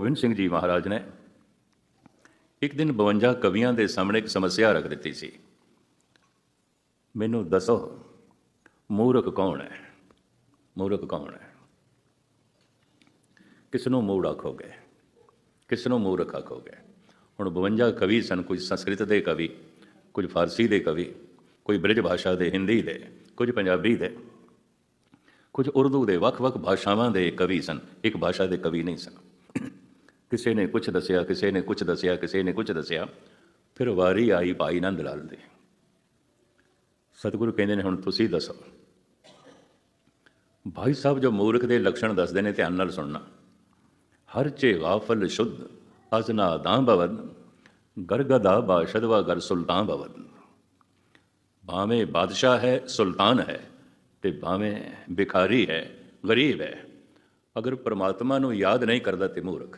ਗੋਬਿੰਦ ਸਿੰਘ ਜੀ ਮਹਾਰਾਜ ਨੇ ਇੱਕ ਦਿਨ 52 ਕਵੀਆਂ ਦੇ ਸਾਹਮਣੇ ਇੱਕ ਸਮੱਸਿਆ ਰੱਖ ਦਿੱਤੀ ਸੀ। ਮੈਨੂੰ ਦੱਸੋ, ਮੂਰਖ ਕੌਣ ਹੈ? ਮੂਰਖ ਕੌਣ ਹੈ? ਕਿਸ ਨੂੰ ਮੂੜ ਆਖੋਗੇ? ਕਿਸ ਨੂੰ ਮੂਰਖ ਆਖੋਗੇ? ਹੁਣ 52 ਕਵੀ ਸਨ ਕੁਝ ਸੰਸਕ੍ਰਿਤ ਦੇ ਕਵੀ, ਕੁਝ ਫਾਰਸੀ ਦੇ ਕਵੀ, ਕੋਈ ਬ੍ਰਿਜ ਭਾਸ਼ਾ ਦੇ, ਹਿੰਦੀ ਦੇ, ਕੁਝ ਪੰਜਾਬੀ ਦੇ, ਕੁਝ ਉਰਦੂ ਦੇ ਵੱਖ-ਵੱਖ ਭਾਸ਼ਾਵਾਂ ਦੇ ਕਵੀ ਸਨ। ਇੱਕ ਭਾਸ਼ਾ ਦੇ ਕਵੀ ਨਹੀਂ ਸਨ। ਕਿਸੇ ਨੇ ਕੁਝ ਦੱਸਿਆ, ਕਿਸੇ ਨੇ ਕੁਝ ਦੱਸਿਆ, ਕਿਸੇ ਨੇ ਕੁਝ ਦੱਸਿਆ, ਫਿਰ ਵਾਰੀ ਆਈ ਭਾਈ ਨੰਦ ਲਾਲ ਦੀ। ਸਤਿਗੁਰੂ ਕਹਿੰਦੇ ਨੇ, ਹੁਣ ਤੁਸੀਂ ਦੱਸੋ। ਭਾਈ ਸਾਹਿਬ ਜੋ ਮੂਰਖ ਦੇ ਲੱਛਣ ਦੱਸਦੇ ਨੇ, ਧਿਆਨ ਨਾਲ ਸੁਣਨਾ। ਹਰ ਚੇ ਗਾਫਲ ਸ਼ੁੱਧ, ਅਜ਼ਨਾ ਦਾਂ ਬਵਨ ਗਰਗਦਾ ਬਾਸ਼ਦਵਾ ਗਰ ਸੁਲਤਾਨ ਬਵਨ ਭਾਵੇਂ ਬਾਦਸ਼ਾਹ ਹੈ, ਸੁਲਤਾਨ ਹੈ, ਤੇ ਭਾਵੇਂ ਭਿਖਾਰੀ ਹੈ, ਗਰੀਬ ਹੈ। ਅਗਰ ਪਰਮਾਤਮਾ ਨੂੰ ਯਾਦ ਨਹੀਂ ਕਰਦਾ ਤੇ ਮੂਰਖ ਹੈ।